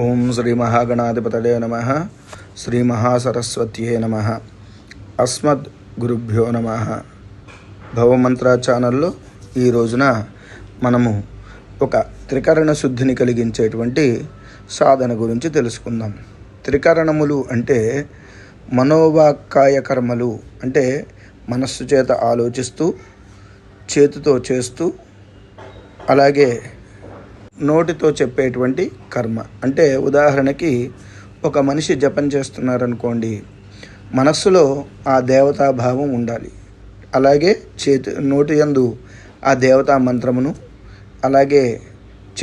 ఓం శ్రీ మహాగణాధిపతలే నమ శ్రీ మహాసరస్వత్యే నమ అస్మద్ గురుభ్యో నమ. భవమంత్ర ఛానల్లో ఈ రోజున మనము ఒక త్రికరణ శుద్ధిని కలిగించేటువంటి సాధన గురించి తెలుసుకుందాం. త్రికరణములు అంటే మనోవాక్కాయ కర్మలు అంటే మనస్సు చేత ఆలోచిస్తూ చేతితో చేస్తూ అలాగే నోటితో చెప్పేటువంటి కర్మ. అంటే ఉదాహరణకి ఒక మనిషి జపం చేస్తున్నారనుకోండి మనస్సులో ఆ దేవతా భావం ఉండాలి. అలాగే చేతి నోటి యందు ఆ దేవతా మంత్రమును అలాగే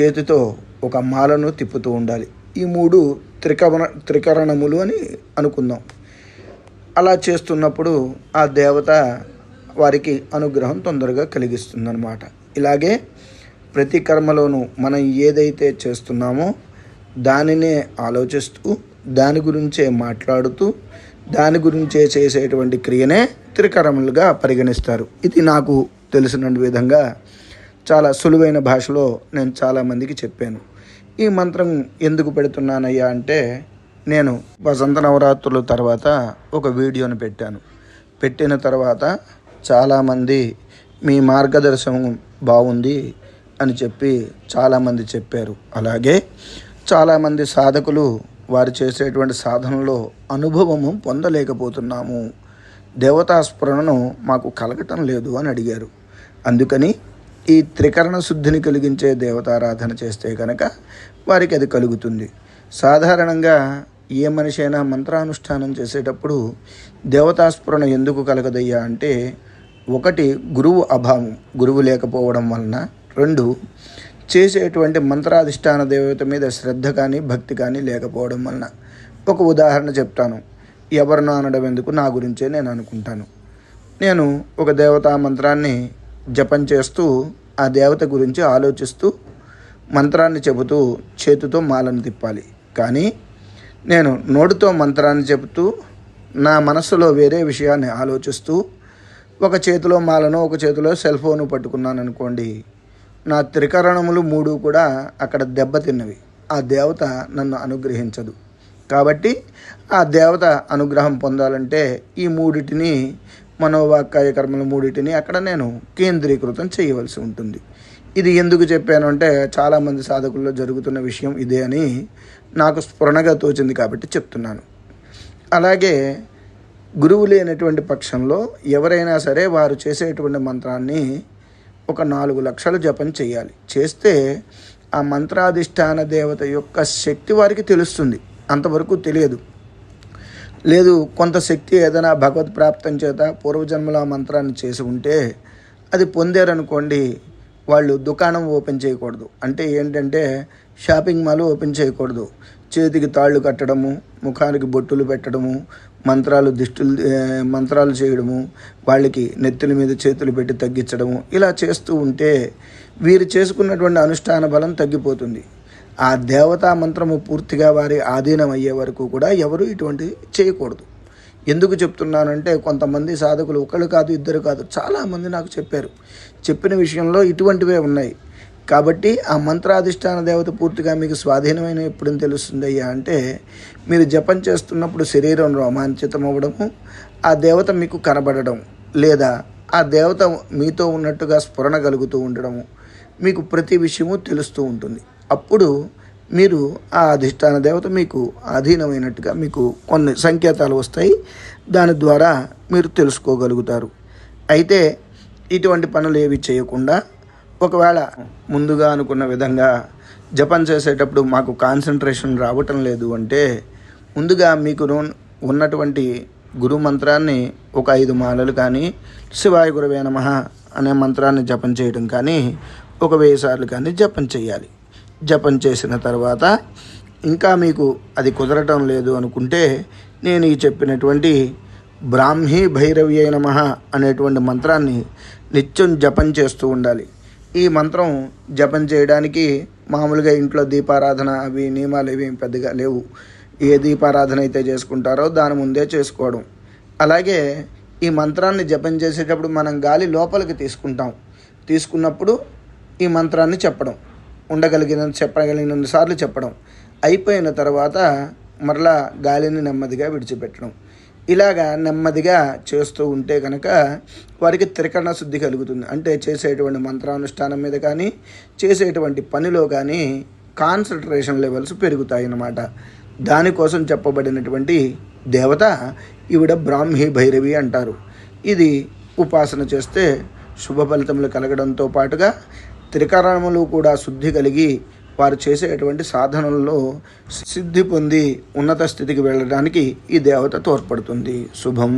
చేతితో ఒక మాలను తిప్పుతూ ఉండాలి. ఈ మూడు త్రికరణ త్రికరణములు అని అనుకుందాం. అలా చేస్తున్నప్పుడు ఆ దేవత వారికి అనుగ్రహం తొందరగా కలిగిస్తుందన్నమాట. ఇలాగే ప్రతి కర్మలోనూ మనం ఏదైతే చేస్తున్నామో దానినే ఆలోచిస్తూ దాని గురించే మాట్లాడుతూ దాని గురించే చేసేటువంటి క్రియనే త్రికరములుగా పరిగణిస్తారు. ఇది నాకు తెలిసిన విధంగా చాలా సులువైన భాషలో నేను చాలామందికి చెప్పాను. ఈ మంత్రం ఎందుకు పెడుతున్నానయ్యా అంటే నేను వసంత నవరాత్రుల తర్వాత ఒక వీడియోని పెట్టాను. పెట్టిన తర్వాత చాలామంది మీ మార్గదర్శనం బాగుంది అని చెప్పి చాలామంది చెప్పారు. అలాగే చాలామంది సాధకులు వారు చేసేటువంటి సాధనలో అనుభవము పొందలేకపోతున్నాము. దేవతాస్ఫురణను మాకు కలగటం లేదు అని అడిగారు. అందుకని ఈ త్రికరణ శుద్ధిని కలిగించే దేవతారాధన చేస్తే కనుక వారికి అది కలుగుతుంది. సాధారణంగా ఏ మనిషి అయినా మంత్రానుష్ఠానం చేసేటప్పుడు దేవతాస్ఫురణ ఎందుకు కలగదయ్యా అంటే ఒకటి గురువు అభావం. గురువు లేకపోవడం వలన రెండు చేసేటువంటి మంత్రాధిష్టాన దేవత మీద శ్రద్ధ కానీ భక్తి కానీ లేకపోవడం వలన. ఒక ఉదాహరణ చెప్తాను. ఎవరినో అనడం ఎందుకు నా గురించే నేను అనుకుంటాను. నేను ఒక దేవతా మంత్రాన్ని జపం చేస్తూ ఆ దేవత గురించి ఆలోచిస్తూ మంత్రాన్ని చెబుతూ చేతితో మాలను తిప్పాలి. కానీ నేను నోటితో మంత్రాన్ని చెబుతూ నా మనస్సులో వేరే విషయాన్ని ఆలోచిస్తూ ఒక చేతిలో మాలను ఒక చేతిలో సెల్ ఫోను పట్టుకున్నాను అనుకోండి నా త్రికరణములు మూడు కూడా అక్కడ దెబ్బతిన్నవి ఆ దేవత నన్ను అనుగ్రహించదు. కాబట్టి ఆ దేవత అనుగ్రహం పొందాలంటే ఈ మూడిటిని మనోవాక్కాయ కర్మల మూడిటిని అక్కడ నేను కేంద్రీకృతం చేయవలసి ఉంటుంది. ఇది ఎందుకు చెప్పాను అంటే చాలామంది సాధకుల్లో జరుగుతున్న విషయం ఇదే అని నాకు స్ఫురణగా తోచింది కాబట్టి చెప్తున్నాను. అలాగే గురువు లేనటువంటి పక్షంలో ఎవరైనా సరే వారు చేసేటువంటి మంత్రాన్ని ఒక నాలుగు లక్షలు జపం చేయాలి. చేస్తే ఆ మంత్రాధిష్టాన దేవత యొక్క శక్తి వారికి తెలుస్తుంది. అంతవరకు తెలియదు. లేదు కొంత శక్తి ఏదైనా భగవత్ ప్రాప్తం చేత పూర్వజన్మల మంత్రాన్ని చేసి ఉంటే అది పొందారనుకోండి వాళ్ళు దుకాణం ఓపెన్ చేయకూడదు. అంటే ఏంటంటే షాపింగ్ మాల్ ఓపెన్ చేయకూడదు. చేతికి తాళ్ళు కట్టడము ముఖానికి బొట్టులు పెట్టడము మంత్రాలు దిష్టులు మంత్రాలు చేయడము వాళ్ళకి నెత్తుల మీద చేతులు పెట్టి తగ్గించడము ఇలా చేస్తూ ఉంటే వీరు చేసుకున్నటువంటి అనుష్ఠాన బలం తగ్గిపోతుంది. ఆ దేవతా మంత్రము పూర్తిగా వారి ఆధీనం అయ్యే వరకు కూడా ఎవరు ఇటువంటి చేయకూడదు. ఎందుకు చెప్తున్నానంటే కొంతమంది సాధకులు ఒకళ్ళు కాదు ఇద్దరు కాదు చాలామంది నాకు చెప్పారు. చెప్పిన విషయంలో ఇటువంటివే ఉన్నాయి. కాబట్టి ఆ మంత్రాధిష్టాన దేవత పూర్తిగా మీకు స్వాధీనమైన ఎప్పుడు తెలుస్తుంది అయ్యా అంటే మీరు జపం చేస్తున్నప్పుడు శరీరం రోమాంచితం అవ్వడము ఆ దేవత మీకు కనబడడం లేదా ఆ దేవత మీతో ఉన్నట్టుగా స్ఫురణ కలుగుతూ ఉండడము మీకు ప్రతి విషయము తెలుస్తూ ఉంటుంది. అప్పుడు మీరు ఆ అధిష్టాన దేవత మీకు అధీనమైనట్టుగా మీకు కొన్ని సంకేతాలు వస్తాయి. దాని ద్వారా మీరు తెలుసుకోగలుగుతారు. అయితే ఇటువంటి పనులు ఏవి చేయకుండా ఒకవేళ ముందుగా అనుకున్న విధంగా జపం చేసేటప్పుడు మాకు కాన్సన్ట్రేషన్ రావటం లేదు అంటే ముందుగా మీకు ఉన్నటువంటి గురు మంత్రాన్ని ఒక ఐదు మాలలు కానీ శివాయ గురవే నమ అనే మంత్రాన్ని జపం చేయడం కానీ ఒక వెయ్యి సార్లు కానీ జపం చేయాలి. జపం చేసిన తర్వాత ఇంకా మీకు అది కుదరటం లేదు అనుకుంటే నేను ఈ చెప్పినటువంటి బ్రాహ్మీ భైరవ్య నమ అనేటువంటి మంత్రాన్ని నిత్యం జపం చేస్తూ ఉండాలి. ఈ మంత్రం జపం చేయడానికి మామూలుగా ఇంట్లో దీపారాధన అవి నియమాలు ఏవి పెద్దగా లేవు. ఏ దీపారాధన అయితే చేసుకుంటారో దాని ముందే చేసుకోవడం. అలాగే ఈ మంత్రాన్ని జపం చేసేటప్పుడు మనం గాలి లోపలికి తీసుకుంటాం. తీసుకున్నప్పుడు ఈ మంత్రాన్ని చెప్పడం. ఉండగలిగిన చెప్పగలిగిన సార్లు చెప్పడం. అయిపోయిన తర్వాత మరలా గాలిని నెమ్మదిగా విడిచిపెట్టడం. ఇలాగా నెమ్మదిగా చేస్తూ ఉంటే కనుక వారికి త్రికరణ శుద్ధి కలుగుతుంది. అంటే చేసేటువంటి మంత్రానుష్ఠానం మీద కానీ చేసేటువంటి పనిలో కానీ కాన్సన్ట్రేషన్ లెవెల్స్ పెరుగుతాయి అన్నమాట దానికోసం చెప్పబడినటువంటి దేవత ఈవిడ బ్రాహ్మీ భైరవి అంటారు. ఇది ఉపాసన చేస్తే శుభ ఫలితములు కలగడంతో పాటుగా త్రికరణములు కూడా శుద్ధి కలిగి వారు చేసేటువంటి సాధనల్లో సిద్ధి పొంది ఉన్నత స్థితికి వెళ్ళడానికి ఈ దేవత తోడ్పడుతుంది. శుభం.